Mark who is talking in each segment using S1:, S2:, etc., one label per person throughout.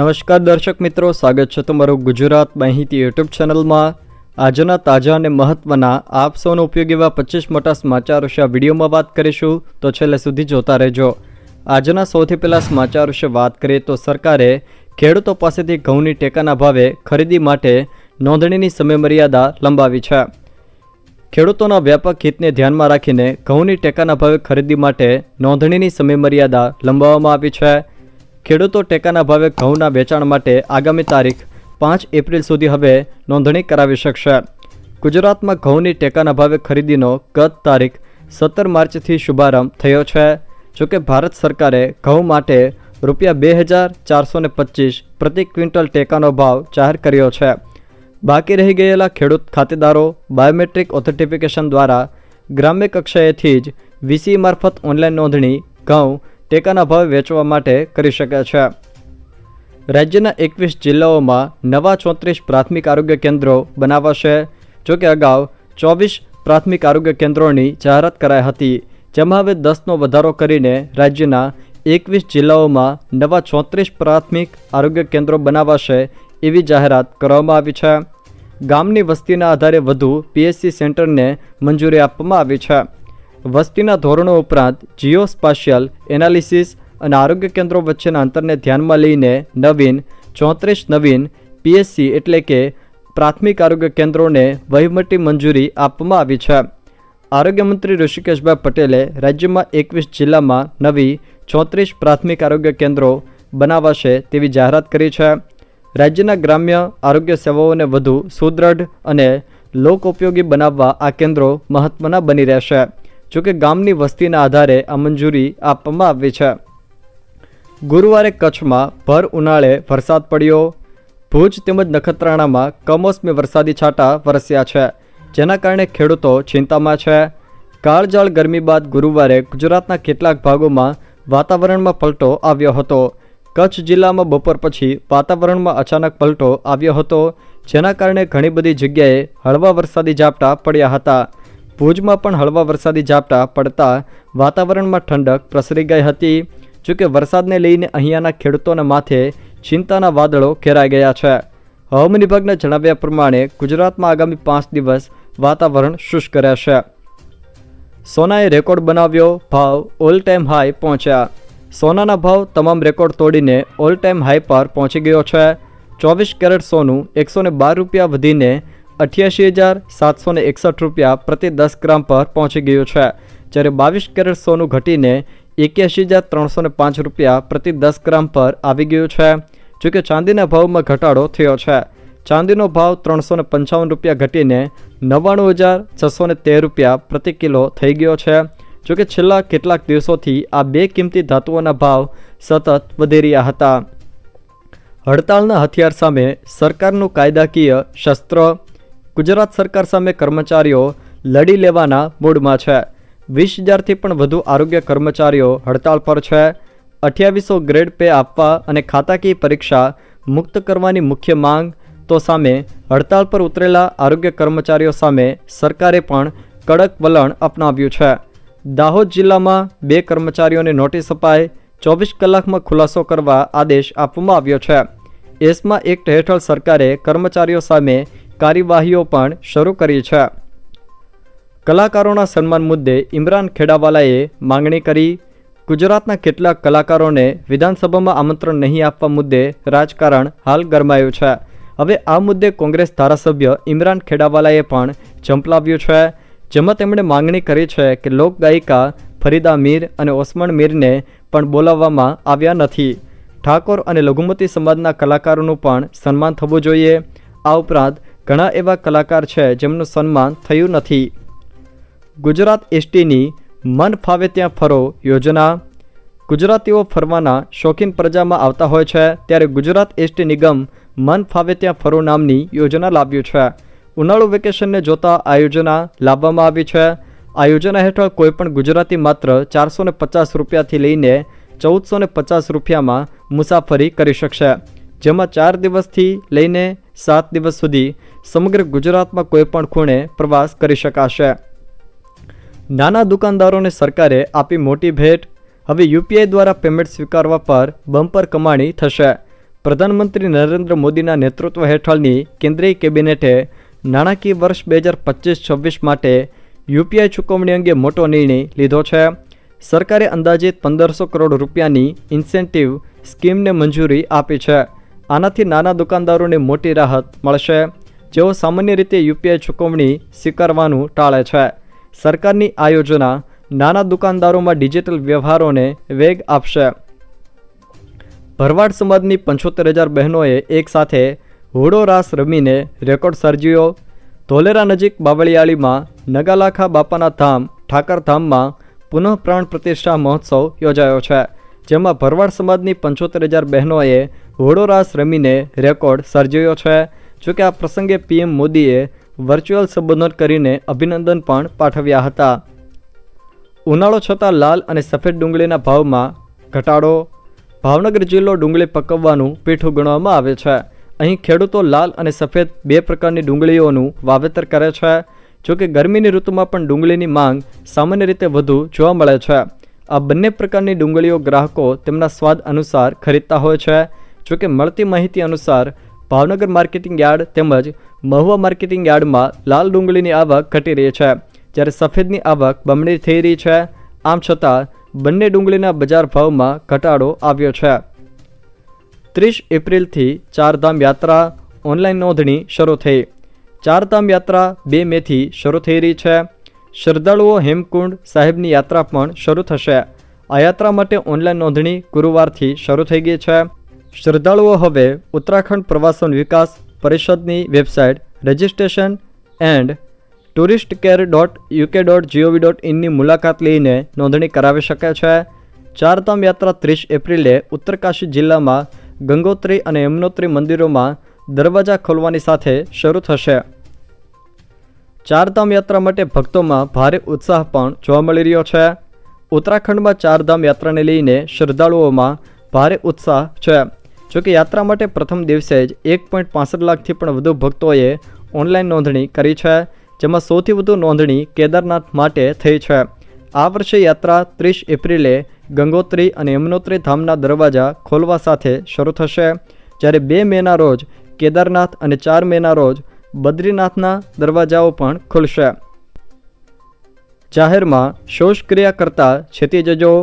S1: નમસ્કાર દર્શક મિત્રો, સ્વાગત છે તમારું ગુજરાત માહિતી યુટ્યુબ ચેનલમાં. આજના તાજા અને મહત્વના, આપ સૌનો ઉપયોગ એવા પચીસ મોટા સમાચાર વિશે આ વિડીયોમાં વાત કરીશું, તો છેલ્લે સુધી જોતા રહેજો. આજના સૌથી પહેલાં સમાચાર વિશે વાત કરીએ તો સરકારે ખેડૂતો પાસેથી ઘઉંની ટેકાના ભાવે ખરીદી માટે નોંધણીની સમયમર્યાદા લંબાવી છે. ખેડૂતોના વ્યાપક હિતને ધ્યાનમાં રાખીને ઘઉંની ટેકાના ભાવે ખરીદી માટે નોંધણીની સમયમર્યાદા લંબાવવામાં આવી છે. ખેડૂતો ટેકાના ભાવે ઘઉંના વેચાણ માટે આગામી તારીખ પાંચ એપ્રિલ સુધી હવે નોંધણી કરાવી શકશે. ગુજરાતમાં ઘઉંની ટેકાના ભાવે ખરીદીનો ગત તારીખ સત્તર માર્ચથી શુભારંભ થયો છે. જોકે ભારત સરકારે ઘઉં માટે રૂપિયા બે હજાર ચારસો પચીસ પ્રતિ ક્વિન્ટલ ટેકાનો ભાવ જાહેર કર્યો છે. બાકી રહી ગયેલા ખેડૂત ખાતેદારો, બાયોમેટ્રિક ઓથેન્ટિફિકેશન દ્વારા ગ્રામ્ય કક્ષાએથી જ વીસી મારફત ઓનલાઈન નોંધણી, ઘઉં ટેકાના ભાવે વેચવા માટે કરી શકે છે. રાજ્યના એકવીસ જિલ્લાઓમાં નવા ચોત્રીસ પ્રાથમિક આરોગ્ય કેન્દ્રો બનાવાશે. જોકે અગાઉ ચોવીસ પ્રાથમિક આરોગ્ય કેન્દ્રોની જાહેરાત કરાઈ હતી, જેમાં હવે દસનો વધારો કરીને રાજ્યના એકવીસ જિલ્લાઓમાં નવા ચોત્રીસ પ્રાથમિક આરોગ્ય કેન્દ્રો બનાવાશે એવી જાહેરાત કરવામાં આવી છે. ગામની વસ્તીના આધારે વધુ પીએચસી સેન્ટરને મંજૂરી આપવામાં આવી છે. વસ્તીના ધોરણો ઉપરાંત જીઓ સ્પાશિયલ એનાલિસિસ અને આરોગ્ય કેન્દ્રો વચ્ચેના અંતરને ધ્યાનમાં લઈને નવીન, ચોત્રીસ નવીન પીએસસી એટલે કે પ્રાથમિક આરોગ્ય કેન્દ્રોને વહીવટી મંજૂરી આપવામાં આવી છે. આરોગ્યમંત્રી ઋષિકેશભાઈ પટેલે રાજ્યમાં એકવીસ જિલ્લામાં નવી, ચોત્રીસ પ્રાથમિક આરોગ્ય કેન્દ્રો બનાવાશે તેવી જાહેરાત કરી છે. રાજ્યના ગ્રામ્ય આરોગ્ય સેવાઓને વધુ સુદૃઢ અને લોકોપયોગી બનાવવા આ કેન્દ્રો મહત્ત્વના બની રહેશે. જોકે ગામની વસ્તીના આધારે આ મંજૂરી આપવામાં આવી છે. ગુરુવારે કચ્છમાં ભર ઉનાળે વરસાદ પડ્યો. ભુજ તેમજ નખત્રાણામાં કમોસમી વરસાદી છાંટા વરસ્યા છે, જેના કારણે ખેડૂતો ચિંતામાં છે. કાળજાળ ગરમી બાદ ગુરુવારે ગુજરાતના કેટલાક ભાગોમાં વાતાવરણમાં પલટો આવ્યો હતો. કચ્છ જિલ્લામાં બપોર પછી વાતાવરણમાં અચાનક પલટો આવ્યો હતો, જેના કારણે ઘણી બધી જગ્યાએ હળવા વરસાદી ઝાપટા પડ્યા હતા. ભુજમાં પણ હળવા વરસાદી ઝાપટા પડતા વાતાવરણમાં ઠંડક પ્રસરી ગઈ હતી. જોકે વરસાદને લઈને અહીંયાના ખેડૂતોના માથે ચિંતાના વાદળો ઘેરાઈ ગયા છે. હવામાન વિભાગના જણાવ્યા પ્રમાણે ગુજરાતમાં આગામી પાંચ દિવસ વાતાવરણ શુષ્ક રહેશે. સોનાએ રેકોર્ડ બનાવ્યો, ભાવ ઓલ ટાઈમ હાઈ પહોંચ્યા. સોનાના ભાવ તમામ રેકોર્ડ તોડીને ઓલ ટાઈમ હાઈ પર પહોંચી ગયો છે. ચોવીસ કેરેટ સોનું એકસો બાર રૂપિયા વધીને અઠ્યાસી હજાર સાતસો એકસઠ રૂપિયા પ્રતિ દસ ગ્રામ પર પહોંચી ગયું છે. જ્યારે બાવીસ કેરેટ સોનું ઘટીને એક્યાસી હજાર ત્રણસો ને પાંચ રૂપિયા પ્રતિ દસ ગ્રામ પર આવી ગયું છે. જોકે ચાંદીના ભાવમાં ઘટાડો થયો છે. ચાંદીનો ભાવ ત્રણસો પંચાવન રૂપિયા ઘટીને નવ્વાણું હજાર છસો તેર રૂપિયા પ્રતિ કિલો થઈ ગયો છે. જોકે છેલ્લા કેટલાક દિવસોથી આ બે કિંમતી ધાતુઓના ભાવ સતત વધી રહ્યા હતા. હડતાળના હથિયાર સામે સરકારનું કાયદાકીય શસ્ત્ર ગુજરાત સરકાર સામે કર્મચારીઓ લડી લેવાના મૂડમાં છે. વીસ હજારથી પણ વધુ આરોગ્ય કર્મચારીઓ હડતાળ પર છે. અઠ્યાવીસો ગ્રેડ પે આપવા અને ખાતાકીય પરીક્ષા મુક્ત કરવાની મુખ્ય માંગ તો સામે હડતાળ પર ઉતરેલા આરોગ્ય કર્મચારીઓ સામે સરકારે પણ કડક વલણ અપનાવ્યું છે. દાહોદ જિલ્લામાં બે કર્મચારીઓને નોટિસ અપાઈ ચોવીસ કલાકમાં ખુલાસો કરવા આદેશ આપવામાં આવ્યો છે. એસમાં એક્ટ હેઠળ સરકારે કર્મચારીઓ સામે કાર્યવાહીઓ પણ શરૂ કરી છે. કલાકારોના સન્માન મુદ્દે ઇમરાન ખેડાવાલાએ માંગણી કરી, ગુજરાતના કેટલાક કલાકારોને વિધાનસભામાં આમંત્રણ નહીં આપવા મુદ્દે રાજકારણ હાલ ગરમાયું છે. હવે આ મુદ્દે કોંગ્રેસ ધારાસભ્ય ઇમરાન ખેડાવાલાએ પણ ઝંપલાવ્યું છે. જેમાં તેમણે માંગણી કરી છે કે લોકગાયિકા ફરીદા મીર અને ઓસમાન મીરને પણ બોલાવવામાં આવ્યા નથી. ઠાકોર અને લઘુમતી સમાજના કલાકારોનું પણ સન્માન થવું જોઈએ. આ ઉપરાંત ઘણા એવા કલાકાર છે જેમનું સન્માન થયું નથી. ગુજરાત એસટીની મન ફાવે ત્યાં ફરો યોજના. ગુજરાતીઓ ફરવાના શોખીન પ્રજામાં આવતા હોય છે ત્યારે ગુજરાત એસટી નિગમ મન ફાવે ત્યાં ફરો નામની યોજના લાવ્યું છે. ઉનાળુ વેકેશનને જોતા આ યોજના લાવવામાં આવી છે. આ યોજના હેઠળ કોઈપણ ગુજરાતી માત્ર ચારસો ને પચાસ રૂપિયાથી લઈને ચૌદસો ને પચાસ રૂપિયામાં મુસાફરી કરી શકશે. જેમાં ચાર દિવસથી લઈને સાત દિવસ સુધી સમગ્ર ગુજરાતમાં કોઈપણ ખૂણે પ્રવાસ કરી શકાશે. નાના દુકાનદારોને સરકારે આપી મોટી ભેટ. હવે યુપીઆઈ દ્વારા પેમેન્ટ સ્વીકારવા પર બમ્પર કમાણી થશે. પ્રધાનમંત્રી નરેન્દ્ર મોદીના નેતૃત્વ હેઠળની કેન્દ્રીય કેબિનેટે નાણાકીય વર્ષ બે હજાર પચીસ છવ્વીસ માટે યુપીઆઈ ચૂકવણી અંગે મોટો નિર્ણય લીધો છે. સરકારે અંદાજિત પંદરસો કરોડ રૂપિયાની ઇન્સેન્ટિવ સ્કીમને મંજૂરી આપી છે. આનાથી નાના દુકાનદારોને મોટી રાહત મળશે, જેઓ સામાન્ય રીતે યુપીઆઈ ચૂકવણી સ્વીકારવાનું ટાળે છે. સરકારની આ યોજના નાના દુકાનદારોમાં ડિજિટલ વ્યવહારોને વેગ આપશે. ભરવાડ સમાજની પંચોતેર હજાર બહેનોએ એકસાથે હોડો રાસ રમીને રેકોર્ડ સર્જ્યો. ધોલેરા નજીક બાવળિયાળીમાં નગાલાખા બાપાના ધામ ઠાકરધામમાં પુનઃપ્રાણ પ્રતિષ્ઠા મહોત્સવ યોજાયો છે, જેમાં ભરવાડ સમાજની પંચોતેર હજાર બહેનોએ હોડો રાસ રમીને રેકોર્ડ સર્જ્યો છે. જોકે આ પ્રસંગે પીએમ મોદીએ વર્ચ્યુઅલ સંબોધન કરીને અભિનંદન પણ પાઠવ્યા હતા. ઉનાળો છતાં લાલ અને સફેદ ડુંગળીના ભાવમાં ઘટાડો. ભાવનગર જિલ્લો ડુંગળી પકવવાનું પીઠું ગણવામાં આવે છે. અહીં ખેડૂતો લાલ અને સફેદ બે પ્રકારની ડુંગળીઓનું વાવેતર કરે છે. જોકે ગરમીની ઋતુમાં પણ ડુંગળીની માંગ સામાન્ય રીતે વધુ જોવા મળે છે. આ બંને પ્રકારની ડુંગળીઓ ગ્રાહકો તેમના સ્વાદ અનુસાર ખરીદતા હોય છે. જોકે મળતી માહિતી અનુસાર, ભાવનગર માર્કેટિંગ યાર્ડ તેમજ મહુવા માર્કેટિંગ યાર્ડમાં લાલ ડુંગળીની આવક ઘટી રહી છે. જ્યારે સફેદની આવક બમણી થઈ રહી છે. આમ છતાં, બંને ડુંગળીના બજાર ભાવમાં ઘટાડો આવ્યો છે. ત્રીસ એપ્રિલથી ચારધામ યાત્રા ઓનલાઈન નોંધણી શરૂ થઈ. ચારધામ યાત્રા બે મેથી શરૂ થઈ રહી છે. શ્રદ્ધાળુઓ હેમકુંડ સાહેબની યાત્રા પણ શરૂ થશે. આ યાત્રા માટે ઓનલાઈન નોંધણી ગુરુવારથી શરૂ થઈ ગઈ છે. શ્રદ્ધાળુઓ હવે ઉત્તરાખંડ પ્રવાસન વિકાસ પરિષદની website registration and tourist care dot UK dot gov dot ઇનની મુલાકાત લઈને નોંધણી કરાવી શકે છે. ચારધામ યાત્રા ત્રીસ એપ્રિલે ઉત્તરકાશી જિલ્લામાં ગંગોત્રી અને યમનોત્રી મંદિરોમાં દરવાજા ખોલવાની સાથે શરૂ થશે. ચારધામ યાત્રા માટે ભક્તોમાં ભારે ઉત્સાહ પણ જોવા મળી રહ્યો છે. ઉત્તરાખંડમાં ચારધામ યાત્રાને લઈને શ્રદ્ધાળુઓમાં ભારે ઉત્સાહ છે. જોકે યાત્રા માટે પ્રથમ દિવસે જ એક પોઈન્ટ પાસઠ લાખથી પણ વધુ ભક્તોએ ઓનલાઈન નોંધણી કરી છે, જેમાં સૌથી વધુ નોંધણી કેદારનાથ માટે થઈ છે. આ વર્ષે યાત્રા ત્રીસ એપ્રિલે ગંગોત્રી અને યમનોત્રી ધામના દરવાજા ખોલવા સાથે શરૂ થશે. જ્યારે બે મેના રોજ કેદારનાથ અને ચાર મેના રોજ બદ્રીનાથના દરવાજાઓ પણ ખુલશે. જાહેરમાં શોષક્રિયા કરતા છેતી જજો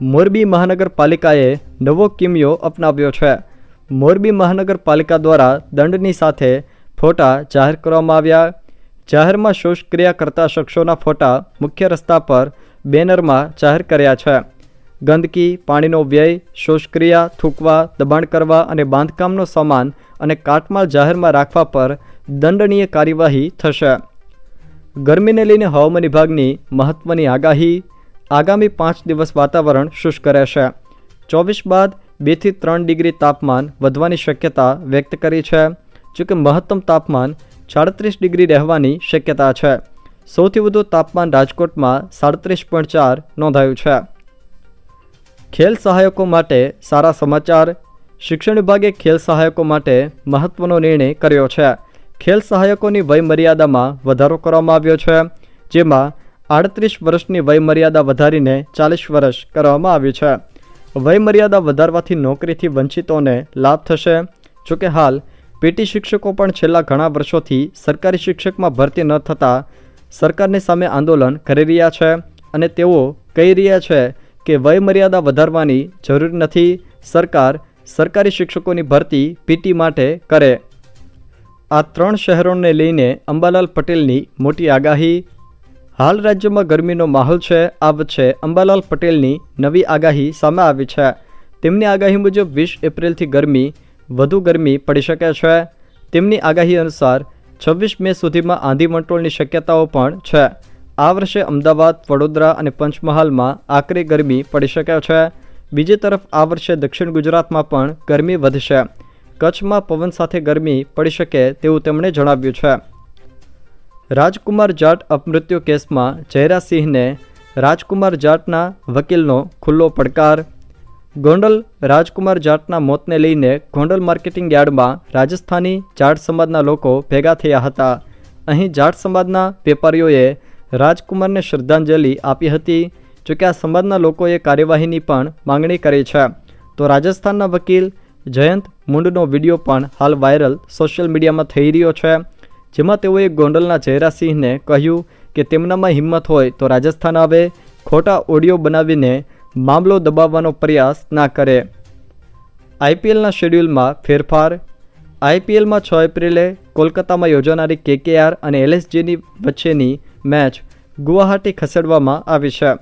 S1: મોરબી મહાનગરપાલિકાએ નવો કિમિયો અપનાવ્યો છે. મોરબી મહાનગરપાલિકા દ્વારા દંડની સાથે ફોટા જાહેર કરવામાં આવ્યા. જાહેરમાં શોષક્રિયા કરતા શખ્સોના ફોટા મુખ્ય રસ્તા પર બેનરમાં જાહેર કર્યા છે. ગંદકી, પાણીનો વ્યય, શોષક્રિયા, થૂકવા, દબાણ કરવા અને બાંધકામનો સામાન અને કાટમાળ જાહેરમાં રાખવા પર દંડનીય કાર્યવાહી થશે. ગરમીને લઈને હવામાન વિભાગની મહત્ત્વની આગાહી. આગામી પાંચ દિવસ વાતાવરણ શુષ્ક રહેશે. ચોવીસ બાદ બેથી ત્રણ ડિગ્રી તાપમાન વધવાની શક્યતા વ્યક્ત કરી છે જોકે મહત્તમ તાપમાન સાડત્રીસ ડિગ્રી રહેવાની શક્યતા છે. સૌથી વધુ તાપમાન રાજકોટમાં સાડત્રીસ પોઈન્ટ ચાર નોંધાયું છે. ખેલ સહાયકો માટે સારા સમાચાર. શિક્ષણ વિભાગે ખેલ સહાયકો માટે મહત્વનો નિર્ણય કર્યો છે. ખેલ સહાયકોની વયમર્યાદામાં વધારો કરવામાં આવ્યો છે, જેમાં આડત્રીસ વર્ષની વયમર્યાદા વધારીને ચાલીસ વર્ષ કરવામાં આવી છે. વય મર્યાદા વધારવાથી નોકરીથી વંચિતોને લાભ થશે. જોકે હાલ, પીટી શિક્ષકો પણ છેલ્લા ઘણા વર્ષોથી સરકારી શિક્ષકમાં ભરતી ન થતાં સરકારની સામે આંદોલન કરી રહ્યા છે અને તેઓ કહી રહ્યા છે કે વયમર્યાદા વધારવાની જરૂર નથી. સરકાર સરકારી શિક્ષકોની ભરતી પીટી માટે કરે. આ ત્રણ શહેરોને લઈને અંબાલાલ પટેલની મોટી આગાહી હાલ રાજ્યમાં ગરમીનો માહોલ છે આ વચ્ચે અંબાલાલ પટેલની નવી આગાહી સામે આવી છે. તેમની આગાહી મુજબ વીસ એપ્રિલથી ગરમી, વધુ ગરમી પડી શકે છે. તેમની આગાહી અનુસાર છવ્વીસ મે સુધીમાં આંધી વંટોળની શક્યતાઓ પણ છે. આ વર્ષે અમદાવાદ, વડોદરા અને પંચમહાલમાં આકરી ગરમી પડી શકે છે. બીજી તરફ આ વર્ષે દક્ષિણ ગુજરાતમાં પણ ગરમી વધશે. કચ્છમાં પવન સાથે ગરમી પડી શકે તેવું તેમણે જણાવ્યું છે. રાજકુમાર જાટ અપમૃત્યુ કેસમાં જયરાસિંહને રાજકુમાર જાટના વકીલનો ખુલ્લો પડકાર. ગોંડલ રાજકુમાર જાટના મોતને લઈને ગોંડલ માર્કેટિંગ યાર્ડમાં રાજસ્થાની જાટ સમાજના લોકો ભેગા થયા હતા. અહીં જાટ સમાજના વેપારીઓએ રાજકુમારને શ્રદ્ધાંજલિ આપી હતી જોકે આ સમાજના લોકોએ કાર્યવાહીની પણ માંગણી કરી છે. તો રાજસ્થાનના વકીલ જયંત મુંડનો વીડિયો પણ હાલ વાયરલ સોશિયલ મીડિયામાં થઈ રહ્યો છે. જેમાં તેઓએ ગોંડલના જયરાસિંહને કહ્યું કે તેમનામાં હિંમત હોય તો રાજસ્થાન આવે, ખોટા ઓડિયો બનાવીને મામલો દબાવવાનો પ્રયાસ ના કરે. આઈપીએલના શેડ્યુલમાં ફેરફાર, આઈપીએલમાં છ એપ્રિલે કોલકાતામાં યોજાનારી કેકેઆર અને એલએસજીની વચ્ચેની મેચ ગુવાહાટી ખસેડવામાં આવી છે.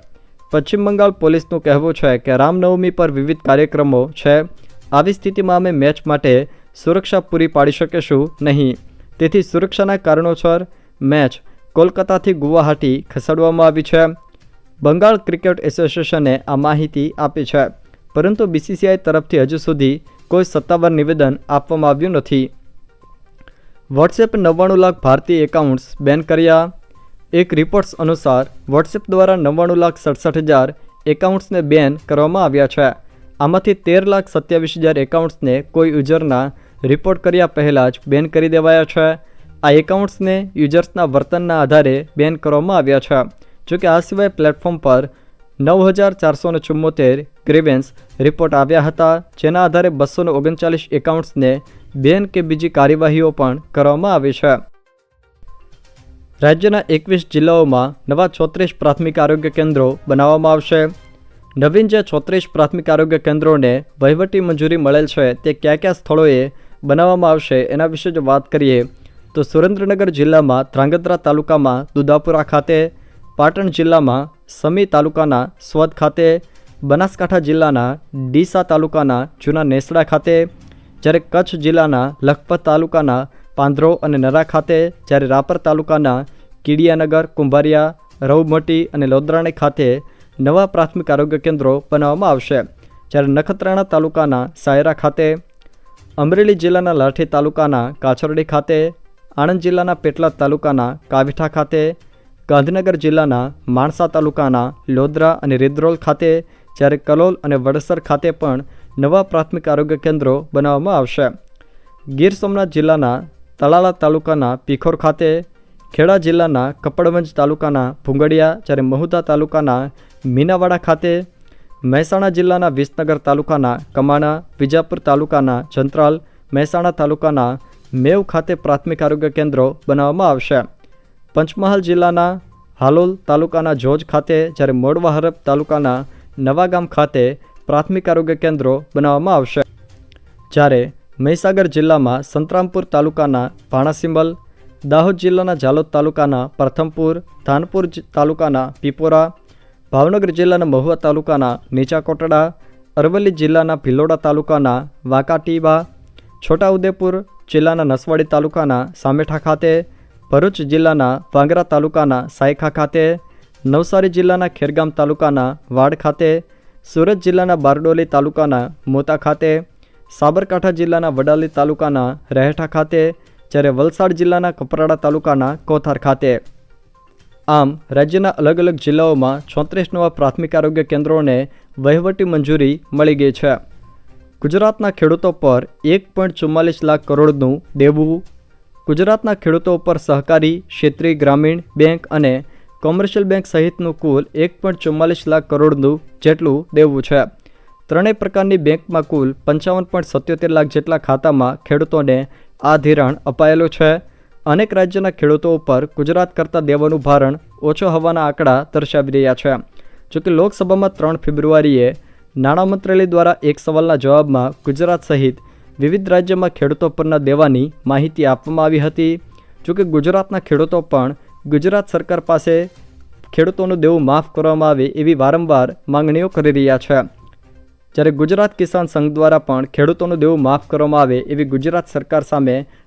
S1: પશ્ચિમ બંગાળ પોલીસનું કહેવું છે કે રામનવમી પર વિવિધ કાર્યક્રમો છે. આવી સ્થિતિમાં અમે મેચ માટે સુરક્ષા પૂરી પાડી શકીશું નહીં. તેથી સુરક્ષાના કારણોસર મેચ કોલકાતાથી ગુવાહાટી ખસેડવામાં આવી છે. બંગાળ ક્રિકેટ એસોસિએશને આ માહિતી આપી છે, પરંતુ બીસીસીઆઈ તરફથી હજુ સુધી કોઈ સત્તાવાર નિવેદન આપવામાં આવ્યું નથી. વોટ્સએપ નવ્વાણું લાખ ભારતીય એકાઉન્ટ્સ બેન કર્યા. એક રિપોર્ટ્સ અનુસાર, વોટ્સએપ દ્વારા નવ્વાણું લાખ સડસઠ હજાર એકાઉન્ટ્સને બેન કરવામાં આવ્યા છે. આમાંથી તેર લાખ સત્યાવીસ હજાર એકાઉન્ટ્સને કોઈ યુઝરના રિપોર્ટ કર્યા પહેલાં જ બેન કરી દેવાયા છે. આ એકાઉન્ટ્સને યુઝર્સના વર્તનના આધારે બેન કરવામાં આવ્યા છે. જોકે આ સિવાય પ્લેટફોર્મ પર નવ હજાર ચારસો ચુમ્મોતેર ગ્રીવેન્સ રિપોર્ટ આવ્યા હતા, જેના આધારે બસો ઓગણચાલીસ એકાઉન્ટ્સને બેન કે બીજી કાર્યવાહીઓ પણ કરવામાં આવી છે. રાજ્યના એકવીસ જિલ્લાઓમાં નવા ચોત્રીસ પ્રાથમિક આરોગ્ય કેન્દ્રો બનાવવામાં આવશે. નવીન જે ચોત્રીસ પ્રાથમિક આરોગ્ય કેન્દ્રોને વહીવટી મંજૂરી મળેલ છે, તે કયા કયા સ્થળોએ બનાવવામાં આવશે. એના વિશે જો વાત કરીએ, તો સુરેન્દ્રનગર જિલ્લામાં ધ્રાંગધ્રા તાલુકામાં દુધાપુરા ખાતે, પાટણ જિલ્લામાં સમી તાલુકાના સ્વદ ખાતે, બનાસકાંઠા જિલ્લાના ડીસા તાલુકાના જૂના નેસડા ખાતે, જ્યારે કચ્છ જિલ્લાના લખપત તાલુકાના પાંદરો અને નરા ખાતે, જ્યારે રાપર તાલુકાના કીડિયાનગર, કુંભારિયા, રવમટી અને લોદરાણી ખાતે નવા પ્રાથમિક આરોગ્ય કેન્દ્રો બનાવવામાં આવશે. જ્યારે નખત્રાણા તાલુકાના સાયરા ખાતે અમરેલી જિલ્લાના લાઠી તાલુકાના કાછરડી ખાતે, આણંદ જિલ્લાના પેટલાદ તાલુકાના કાવીઠા ખાતે, ગાંધીનગર જિલ્લાના માણસા તાલુકાના લોદરા અને રિદ્રોલ ખાતે જ્યારે કલોલ અને વડસર ખાતે પણ નવા પ્રાથમિક આરોગ્ય કેન્દ્રો બનાવવામાં આવશે. ગીર સોમનાથ જિલ્લાના તળાલા તાલુકાના પીખોર ખાતે, ખેડા જિલ્લાના કપડવંજ તાલુકાના ભૂંગડિયા જ્યારે મહુદા તાલુકાના મીનાવાડા ખાતે મહેસાણા જિલ્લાના વિસનગર તાલુકાના કમાણા, વિજાપુર તાલુકાના જંત્રાલ, મહેસાણા તાલુકાના મેવ ખાતે પ્રાથમિક આરોગ્ય કેન્દ્રો બનાવવામાં આવશે. પંચમહાલ જિલ્લાના હાલોલ તાલુકાના જોજ ખાતે જ્યારે મોડવા હરપ તાલુકાના નવાગામ ખાતે પ્રાથમિક આરોગ્ય કેન્દ્રો બનાવવામાં આવશે. જ્યારે મહીસાગર જિલ્લામાં સંતરામપુર તાલુકાના ભાણાસિંબલ, દાહોદ જિલ્લાના જાલોદ તાલુકાના પ્રથમપુર, ધાનપુર તાલુકાના પીપોરા ભાવનગર જિલ્લાના મહુવા તાલુકાના નીચા કોટડા અરવલ્લી જિલ્લાના ભિલોડા તાલુકાના વાંકાટીબા, છોટાઉદેપુર જિલ્લાના નસવાડી તાલુકાના સામેઠા ખાતે, ભરૂચ જિલ્લાના વાંગરા તાલુકાના સાયખા ખાતે, નવસારી જિલ્લાના ખેરગામ તાલુકાના વાડ ખાતે, સુરત જિલ્લાના બારડોલી તાલુકાના મોતા ખાતે, સાબરકાંઠા જિલ્લાના વડાલી તાલુકાના રહેઠા ખાતે, જ્યારે વલસાડ જિલ્લાના કપરાડા તાલુકાના કોથાર ખાતે. આમ, રાજ્યના અલગ અલગ જિલ્લાઓમાં છોત્રીસ નવા પ્રાથમિક આરોગ્ય કેન્દ્રોને વહીવટી મંજૂરી મળી ગઈ છે. ગુજરાતના ખેડૂતો પર એક પોઈન્ટ ચુમ્માલીસ લાખ કરોડનું દેવું, ગુજરાતના ખેડૂતો પર સહકારી, ક્ષેત્રીય ગ્રામીણ બેંક અને કોમર્શિયલ બેંક સહિતનું કુલ એક પોઈન્ટ ચુમ્માલીસ લાખ કરોડનું જેટલું દેવું છે. ત્રણેય પ્રકારની બેંકમાં કુલ પંચાવન પોઈન્ટ સત્યોતેર લાખ જેટલા ખાતામાં ખેડૂતોને આ ધિરાણ અપાયેલું છે. અનેક રાજ્યના ખેડૂતો ઉપર ગુજરાત કરતાં દેવાનું ભારણ ઓછો હોવાના આંકડા દર્શાવી રહ્યા છે. જોકે લોકસભામાં ત્રણ ફેબ્રુઆરીએ નાણાં મંત્રાલય દ્વારા એક સવાલના જવાબમાં ગુજરાત સહિત વિવિધ રાજ્યોમાં ખેડૂતો પરના દેવાની માહિતી આપવામાં આવી હતી. જોકે ગુજરાતના ખેડૂતો પણ ગુજરાત સરકાર પાસે ખેડૂતોનું દેવું માફ કરવામાં આવે એવી વારંવાર માંગણીઓ કરી રહ્યા છે. જ્યારે ગુજરાત કિસાન સંઘ દ્વારા પણ ખેડૂતોનું દેવું માફ કરવામાં આવે એવી ગુજરાત સરકાર સામે